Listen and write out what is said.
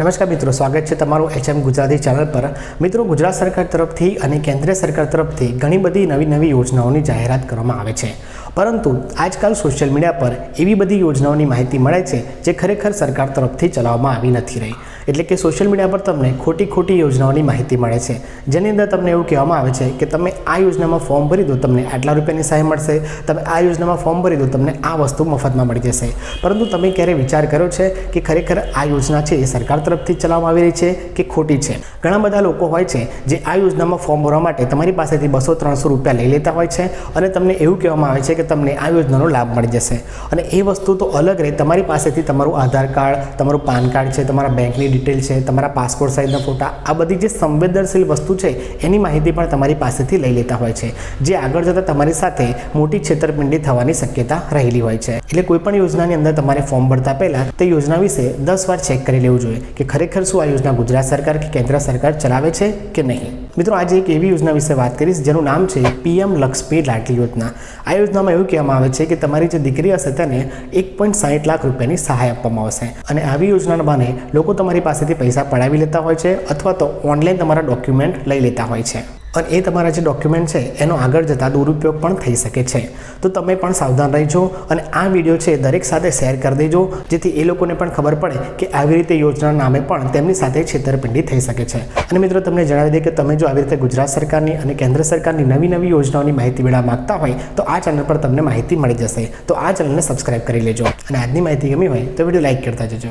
નમસ્કાર મિત્રો, સ્વાગત છે તમારું એચએમ ગુજરાતી ચેનલ પર. મિત્રો, ગુજરાત સરકાર તરફથી અને કેન્દ્ર સરકાર તરફથી ઘણી બધી નવી નવી યોજનાઓની જાહેરાત કરવામાં આવે છે. પરંતુ આજકાલ સોશિયલ મીડિયા પર એવી બધી યોજનાઓની માહિતી મળે છે જે ખરેખર સરકાર તરફથી ચલાવવામાં આવી નથી રહી. એટલે કે સોશિયલ મીડિયા પર તમને ખોટી ખોટી યોજનાઓની માહિતી મળે છે. જેની અંદર તમને એવું કહેવામાં આવે છે કે તમે આ યોજનામાં ફોર્મ ભરી દો, તમને આટલા રૂપિયાની સહાય મળશે. તમે આ યોજનામાં ફોર્મ ભરી દો, તમને આ વસ્તુ મફતમાં મળી જશે. પરંતુ તમે ક્યારે વિચાર કર્યો છે કે ખરેખર આ યોજના છે એ સરકાર તરફથી ચલાવવામાં આવી રહી છે કે ખોટી છે? ઘણા બધા લોકો હોય છે જે આ યોજનામાં ફોર્મ ભરવા માટે તમારી પાસેથી બસો ત્રણસો રૂપિયા લઈ લેતા હોય છે અને તમને એવું કહેવામાં આવે છે કે તમને આ યોજનાનો લાભ મળી જશે. અને એ વસ્તુ તો અલગ રહે, તમારી પાસેથી તમારું આધાર કાર્ડ, તમારું પાન કાર્ડ છે, તમારા બેંકની ડિટેલ છે, તમારા પાસપોર્ટ સાઇઝના ફોટા, આ બધી જે સંવેદનશીલ વસ્તુ છે, એની માહિતી પણ તમારી પાસેથી લઈ લેતા હોય છે, જે આગળ જતાં તમારી સાથે મોટી છેતરપિંડી થવાની શક્યતા રહેલી હોય છે. એટલે કોઈ પણ યોજનાની અંદર તમારે ફોર્મ ભરતા પહેલાં તે યોજના વિશે દસ વાર ચેક કરી લેવું જોઈએ. કે ખરેખર શું આ યોજના ગુજરાત સરકાર કે કેન્દ્ર સરકાર ચલાવે છે કે નહીં? મિત્રો, આજે એક એવી યોજના વિશે વાત કરીશ, જેનું નામ છે પીએમ લક્ષ્મી લાડલી યોજના. આ યોજનામાં એવું કહેવામાં આવે છે કે તમારી જે દીકરી હશે તેને એક પોઈન્ટ સાહીઠ લાખ રૂપિયાની સહાય આપવામાં આવશે. અને આવી યોજનાના બહાને લોકો તમારી પાસેથી પૈસા પડાવી લેતા હોય છે અથવા તો ઓનલાઈન તમારા ડોક્યુમેન્ટ લઈ લેતા હોય છે. અને એ તમારા જે ડોક્યુમેન્ટ છે, એનો આગળ જતાં દુરુપયોગ પણ થઈ શકે છે. તો તમે પણ સાવધાન રહેજો અને આ વીડિયો છે દરેક સાથે શેર કરી દેજો, જેથી એ લોકોને પણ ખબર પડે કે આવી રીતે યોજના નામે પણ તેમની સાથે છેતરપિંડી થઈ શકે છે. અને મિત્રો, તમને જણાવી દે કે તમે જો આવી રીતે ગુજરાત સરકારની અને કેન્દ્ર સરકારની નવી નવી યોજનાઓની માહિતી મેળવવા માગતા હોય, તો આ ચેનલ પર તમને માહિતી મળી જશે. તો આ ચેનલને સબસ્ક્રાઇબ કરી લેજો. અને આજની માહિતી ગમી હોય, તો વીડિયો લાઇક કરતા જજો.